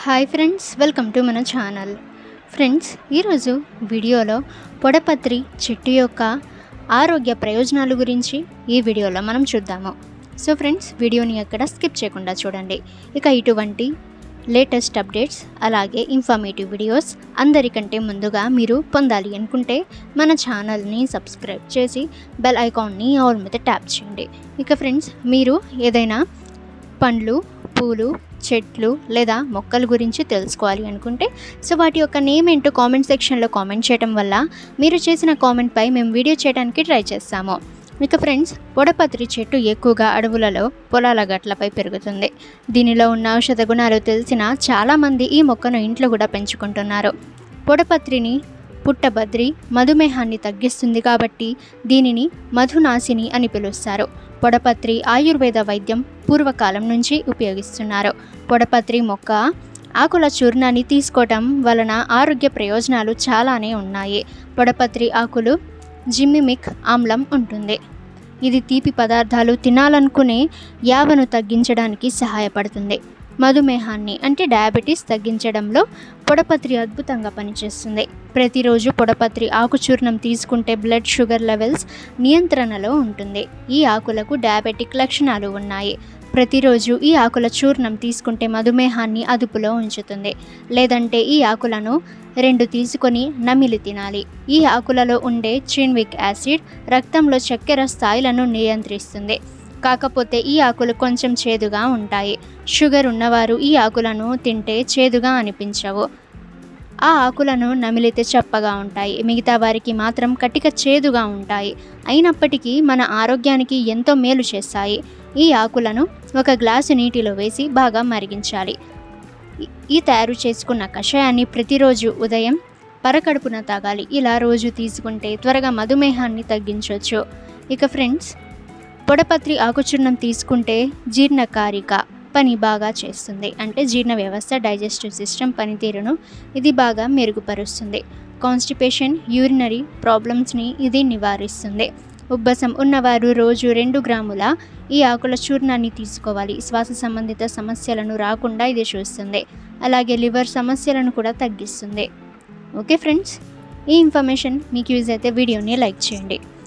Hi friends welcome to మన channel. Friends ఈరోజు వీడియోలో పొడపత్రి చెట్టు యొక్క ఆరోగ్య ప్రయోజనాల గురించి ఈ వీడియోలో మనం చూద్దాము. సో ఫ్రెండ్స్ వీడియోని ఎక్కడ స్కిప్ చేయకుండా చూడండి. ఇక ఇటువంటి లేటెస్ట్ అప్డేట్స్ అలాగే ఇన్ఫర్మేటివ్ వీడియోస్ అందరికంటే ముందుగా మీరు పొందాలి అనుకుంటే మన ఛానల్ని సబ్స్క్రైబ్ చేసి బెల్ ఐకాన్ని ఆల్ మీద ట్యాప్ చేయండి. ఇక ఫ్రెండ్స్ మీరు ఏదైనా పండ్లు పూలు చెట్లు లేదా మొక్కల గురించి తెలుసుకోవాలి అనుకుంటే సో వాటి యొక్క నేమ్ ఏంటో కామెంట్ సెక్షన్లో కామెంట్ చేయడం వల్ల మీరు చేసిన కామెంట్పై మేము వీడియో చేయడానికి ట్రై చేస్తాము. ఇక ఫ్రెండ్స్ పొడపత్రి చెట్టు ఎక్కువగా అడవులలో పొలాల గట్లపై పెరుగుతుంది. దీనిలో ఉన్న ఔషధ గుణాలు తెలిసిన చాలామంది ఈ మొక్కను ఇంట్లో కూడా పెంచుకుంటున్నారు. పొడపత్రిని పుట్టబద్రి మధుమేహాన్ని తగ్గిస్తుంది కాబట్టి దీనిని మధునాశిని అని పిలుస్తారు. పొడపత్రి ఆయుర్వేద వైద్యం పూర్వకాలం నుంచి ఉపయోగిస్తున్నారు. పొడపత్రి మొక్క ఆకుల చూర్ణాన్ని తీసుకోవటం వలన ఆరోగ్య ప్రయోజనాలు చాలానే ఉన్నాయి. పొడపత్రి ఆకులు జిమ్మిమిక్ ఆమ్లం ఉంటుంది. ఇది తీపి పదార్థాలు తినాలనుకునే యావను తగ్గించడానికి సహాయపడుతుంది. మధుమేహాన్ని అంటే డయాబెటీస్ తగ్గించడంలో పొడపత్రి అద్భుతంగా పనిచేస్తుంది. ప్రతిరోజు పొడపత్రి ఆకుచూర్ణం తీసుకుంటే బ్లడ్ షుగర్ లెవెల్స్ నియంత్రణలో ఉంటుంది. ఈ ఆకులకు డయాబెటిక్ లక్షణాలు ఉన్నాయి. ప్రతిరోజు ఈ ఆకుల చూర్ణం తీసుకుంటే మధుమేహాన్ని అదుపులో ఉంచుతుంది. లేదంటే ఈ ఆకులను రెండు తీసుకొని నమిలి తినాలి. ఈ ఆకులలో ఉండే చిన్విక్ యాసిడ్ రక్తంలో చక్కెర స్థాయిలను నియంత్రిస్తుంది. కాకపోతే ఈ ఆకులు కొంచెం చేదుగా ఉంటాయి. షుగర్ ఉన్నవారు ఈ ఆకులను తింటే చేదుగా అనిపించవు. ఆ ఆకులను నమిలితే చప్పగా ఉంటాయి. మిగతా వారికి మాత్రం కటిక చేదుగా ఉంటాయి. అయినప్పటికీ మన ఆరోగ్యానికి ఎంతో మేలు చేస్తాయి. ఈ ఆకులను ఒక గ్లాసు నీటిలో వేసి బాగా మరిగించాలి. ఈ తయారు చేసుకున్న కషాయాన్ని ప్రతిరోజు ఉదయం పరకడుపున తాగాలి. ఇలా రోజు తీసుకుంటే త్వరగా మధుమేహాన్ని తగ్గించవచ్చు ఇక ఫ్రెండ్స్ పొడపత్రి ఆకుచూర్ణం తీసుకుంటే జీర్ణకారిక పని బాగా చేస్తుంది. అంటే జీర్ణ వ్యవస్థ డైజెస్టివ్ సిస్టమ్ పనితీరును ఇది బాగా మెరుగుపరుస్తుంది. కాన్స్టిపేషన్ యూరినరీ ప్రాబ్లమ్స్ని ఇది నివారిస్తుంది. ఉబ్బసం ఉన్నవారు రోజు రెండు గ్రాముల ఈ ఆకుల చూర్ణాన్ని తీసుకోవాలి. శ్వాస సంబంధిత సమస్యలను రాకుండా ఇది చూస్తుంది. అలాగే లివర్ సమస్యలను కూడా తగ్గిస్తుంది. Okay friends? ఈ ఇన్ఫర్మేషన్ మీకు యూజ్ అయితే వీడియోని లైక్ చేయండి.